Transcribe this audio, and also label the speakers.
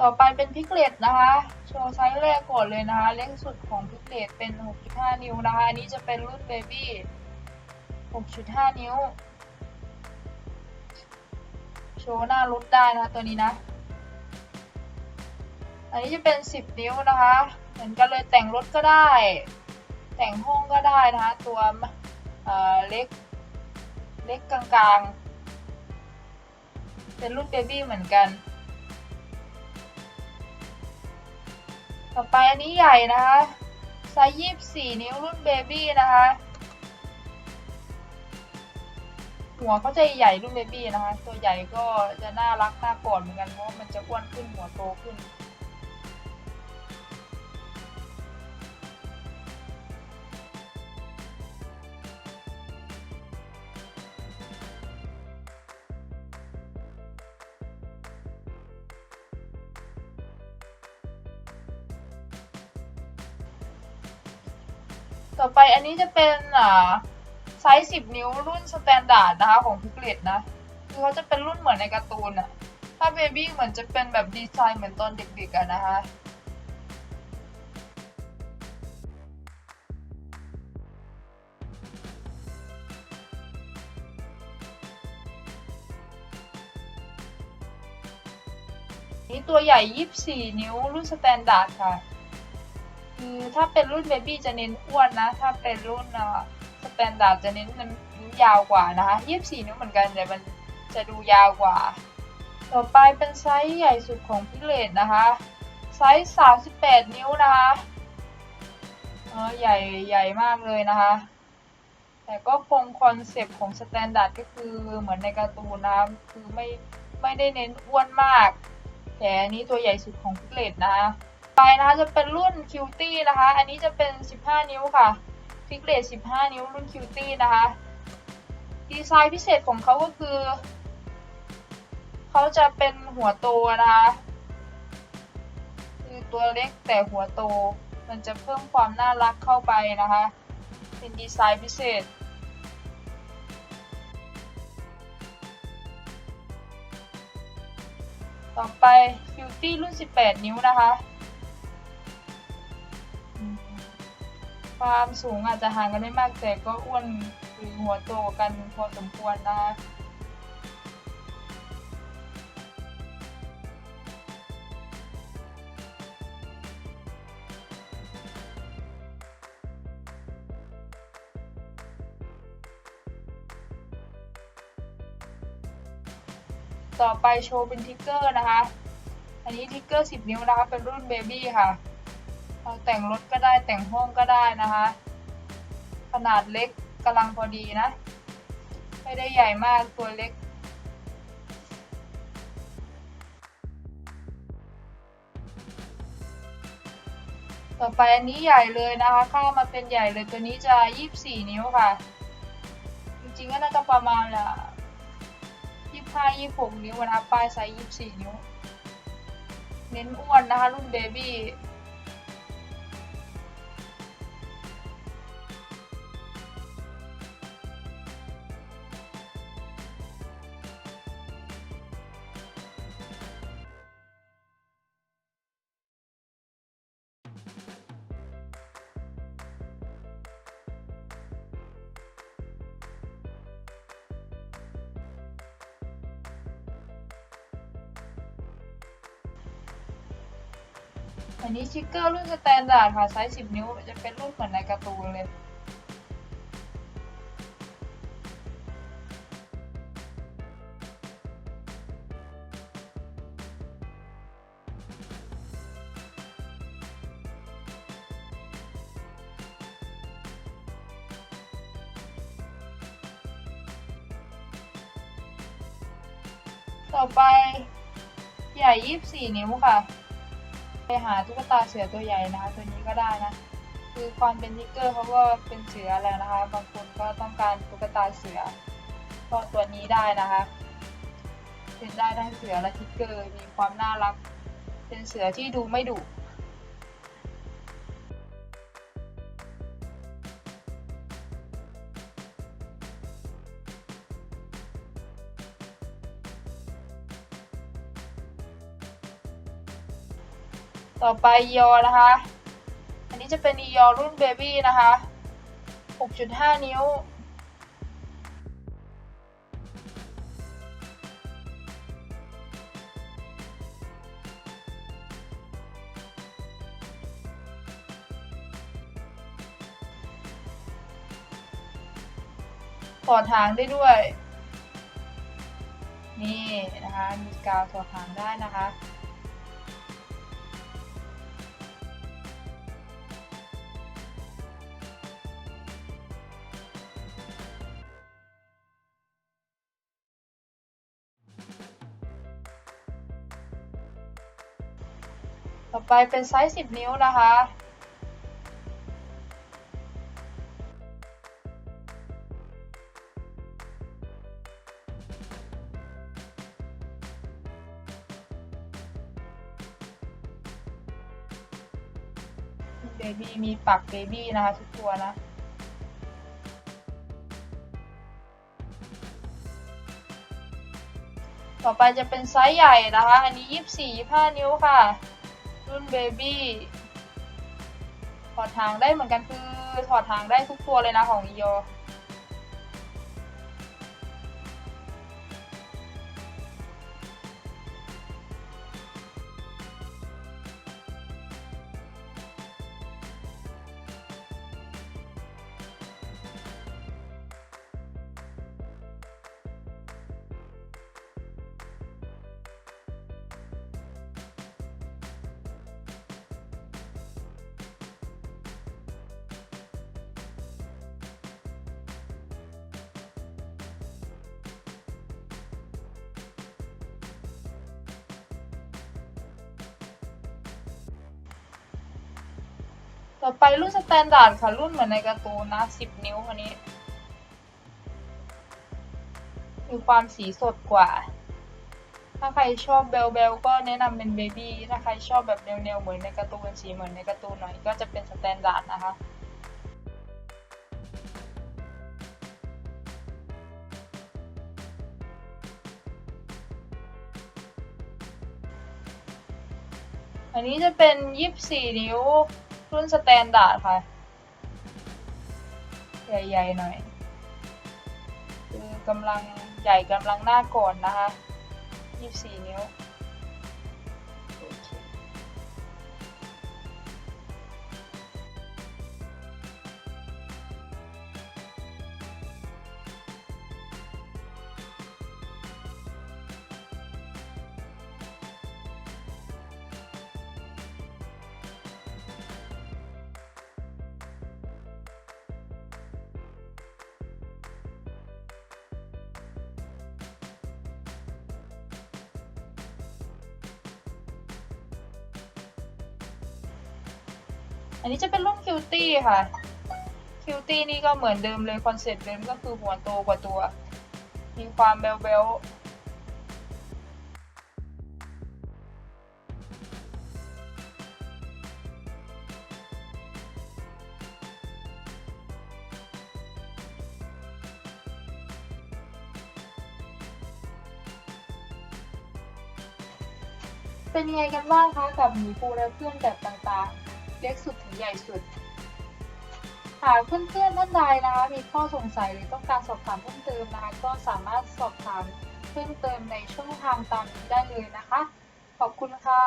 Speaker 1: ต่อไปเป็นพิกเลตนะคะ โชว์ไซส์แรกก่อนเลยนะคะ เล็กสุดของพิกเลตเป็น 6.5 นิ้วนะคะ นี้จะเป็นรุ่นเบบี้ 6.5 นิ้ว โชว์หน้ารถได้นะคะตัวนี้นะ อันนี้จะเป็น 10 นิ้วนะคะ เหมือนกันเลยแต่งรถก็ได้ แต่งห้องก็ได้นะคะ ตัวเเล็ก เล็กกลางๆ เป็นรุ่นเบบี้เหมือนกัน ต่อไปอันนี้ใหญ่นะคะไซส์ยี่สี่นิ้วรุ่นเบบี้นะคะ หัวเขาจะใหญ่รุ่นเบบี้นะคะ ตัวใหญ่ก็จะน่ารักน่ากอดเหมือนกันเพราะมันจะอ้วนขึ้นหัวโตขึ้น ต่อไปอันนี้จะเป็นอ่าไซส์10นิ้วรุ่นสแตนดาร์ดนะคะของพิกเลตนะ คือเขาจะเป็นรุ่นเหมือนในการ์ตูนอะถ้าเบบี้เหมือนจะเป็นแบบดีไซน์เหมือนตอนเด็กๆอะนะคะนี่ตัวใหญ่ 24 นิ้วรุ่นสแตนดาร์ดค่ะ คือถ้าเป็นรุ่นเบบี้จะเน้นอ้วนนะ ถ้าเป็นรุ่นสแตนดาร์ดจะเน้นนิ้วยาวกว่านะคะ24นิ้วเหมือนกันแต่มันจะดูยาวกว่า ต่อไปเป็นไซส์ใหญ่สุดของพิเลตนะคะไซส์38นิ้วนะคะเออใหญ่ใหญ่มากเลยนะคะ แต่ก็คงคอนเซปต์ของสแตนดาร์ดก็คือเหมือนในการ์ตูนนะคือไม่ไม่ได้เน้นอ้วนมาก แต่อันนี้ตัวใหญ่สุดของพิเลตนะคะ ไปนะคะจะเป็นรุ่นคิวตี้นะคะ อันนี้จะเป็น 15 นิ้วค่ะพิกเลต15 นิ้วรุ่นคิวตี้นะคะ ดีไซน์พิเศษของเขาก็คือ เขาจะเป็นหัวโตนะคะคือตัวเล็กแต่หัวโต มันจะเพิ่มความน่ารักเข้าไปนะคะ เป็นดีไซน์พิเศษต่อไปคิวตี้รุ่น 18 นิ้วนะคะ ความสูงอาจจะห่างกันไม่มากแต่ก็อ้วนหรือหัวโตกันพอสมควรนะคะต่อไปโชว์เป็นทิกเกอร์นะคะ อันนี้ทิกเกอร์ 10 นิ้วนะคะ เป็นรุ่นเบบี้ค่ะ เราแต่งรถก็ได้แต่งห้องก็ได้นะคะ ขนาดเล็กกำลังพอดีนะ ไม่ได้ใหญ่มากตัวเล็กต่อไปอันนี้ใหญ่เลยนะคะ เข้ามาเป็นใหญ่เลยตัวนี้จะ 24 นิ้วค่ะ จริงๆก็น่าจะประมาณละ25 26 นิ้วนะคะป้ายไซส์24 นิ้ว เน้นอ้วนนะคะ รุ่นเบบี้ อันนี้ชิคเกอร์รุ่นสแตนดาร์ดค่ะไซส์ 10 นิ้ว จะเป็นรุ่นเหมือนในการ์ตูนเลยต่อไปใหญ่ 24 นิ้วค่ะ ไปหาตุ๊กตาเสือตัวใหญ่นะคะ ตัวนี้ก็ได้นะ คือความเป็นนิกเกอร์เขาก็เป็นเสือแล้วนะคะ บางคนก็ต้องการตุ๊กตาเสือก็ตัวนี้ได้นะคะ เป็นได้ทั้งเสือและทิกเกอร์มีความน่ารัก เป็นเสือที่ดูไม่ดุ ต่อไปยอนะคะ อันนี้จะเป็นยอรุ่นเบบี้นะคะ 6.5 นิ้วถอดหางได้ด้วย นี่นะคะ มีกาวถอดหางได้นะคะ ต่อไปเป็นไซส์ 10 นิ้วนะคะ เบบี้มีปักเบบี้นะคะทุกตัวนะต่อไปจะเป็นไซส์ใหญ่นะคะ อันนี้ 24 25 นิ้วค่ะ รุ่นเบบี้ถอดทางได้เหมือนกันคือถอดทางได้ทุกตัวเลยนะของอีโย ต่อไปรุ่นสแตนดาร์ดค่ะ รุ่นเหมือนในการ์ตูนนะ10นิ้วอันนี้ มีความสีสดกว่า ถ้าใครชอบเบลเบลก็แนะนำเป็นเบบี้ถ้าใครชอบแบบแนวๆเหมือนในการ์ตูนสีเหมือนในการ์ตูนหน่อยก็จะเป็นสแตนดาร์ดนะคะอันนี้จะเป็น 24 นิ้ว รุ่นสแตนดาร์ดค่ะ ใหญ่ๆหน่อย คือกำลังใหญ่กำลังหน้าก่อนนะคะ 24 นิ้ว อันนี้จะเป็นรุ่นคิวตี้ค่ะคิวตี้นี่ก็เหมือนเดิมเลยคอนเซ็ปต์เดิมก็คือหัวโตกว่าตัว มีความเบลเบลเป็นยังไงกันบ้างคะกับหมีภูและเพื่อนแบบต่างๆ เล็กสุดถึงใหญ่สุด หากเพื่อนๆท่านใดนะคะ มีข้อสงสัยหรือต้องการสอบถามเพิ่มเติมนะคะก็สามารถสอบถามเพิ่มเติมในช่องทางตามนี้ได้เลยนะคะ ขอบคุณค่ะ